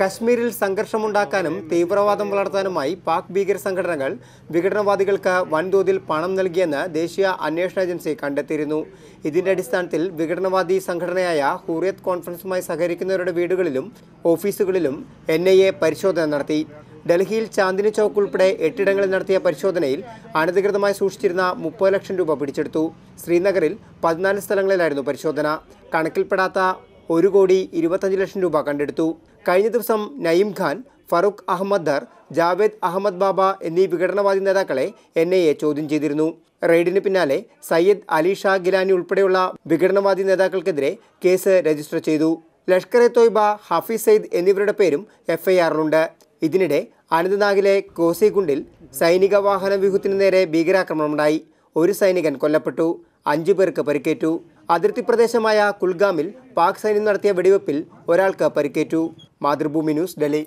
കശ്മീരിൽ സംഘർഷമുണ്ടാക്കാനും തീവ്രവാദം വളർത്താനുമായി പാക് ഭീകര സംഘടനകൾ വിഘടനവാദികൾക്ക് വൻതോതിൽ പണം നൽകിയെന്ന് ദേശീയ അന്വേഷണ ഏജൻസി കണ്ടെത്തിയിരുന്നു. ഇതിന്റെ അടിസ്ഥാനത്തിൽ വിഘടനവാദി സംഘടനയായ ഹൂറിയത്ത് കോൺഫറൻസുമായി സഹകരിക്കുന്നവരുടെ വീടുകളിലും ഓഫീസുകളിലും എൻ പരിശോധന നടത്തി. ഡൽഹിയിൽ ചാന്ദിനി ചൌക്ക് ഉൾപ്പെടെ എട്ടിടങ്ങളിൽ നടത്തിയ പരിശോധനയിൽ അനധികൃതമായി സൂക്ഷിച്ചിരുന്ന മുപ്പത് ലക്ഷം രൂപ പിടിച്ചെടുത്തു. ശ്രീനഗറിൽ പതിനാല് സ്ഥലങ്ങളിലായിരുന്നു പരിശോധന. കണക്കിൽപ്പെടാത്ത ഒരു കോടി ഇരുപത്തഞ്ച് ലക്ഷം രൂപ കണ്ടെടുത്തു. കഴിഞ്ഞ ദിവസം നയീം ഖാൻ ഫറൂഖ് അഹമ്മദ് ദർ ജാവേദ് അഹമ്മദ് ബാബ എന്നീ വിഘടനവാദി നേതാക്കളെ എൻ ഐ എ ചോദ്യം ചെയ്തിരുന്നു. റെയ്ഡിന് പിന്നാലെ സയ്യദ് അലി ഷാ ഗിലാനി ഉൾപ്പെടെയുള്ള വിഘടനവാദി നേതാക്കൾക്കെതിരെ കേസ് രജിസ്റ്റർ ചെയ്തു. ലഷ്കർ എ തോയ്ബ ഹഫീസ് സയ്യിദ് എന്നിവരുടെ പേരും എഫ്ഐആറിലുണ്ട്. ഇതിനിടെ അനന്ത്നാഗിലെ കോസിഗുണ്ടിൽ സൈനിക വാഹന വ്യൂഹത്തിനു നേരെ ഭീകരാക്രമണമുണ്ടായി. ഒരു സൈനികൻ കൊല്ലപ്പെട്ടു. അഞ്ചു പേർക്ക് പരിക്കേറ്റു. അതിർത്തി പ്രദേശമായ കുൽഗാമിൽ പാക് സൈന്യം നടത്തിയ വെടിവെപ്പിൽ ഒരാൾക്ക് പരിക്കേറ്റു. മാതൃഭൂമി ന്യൂസ് ഡൽഹി.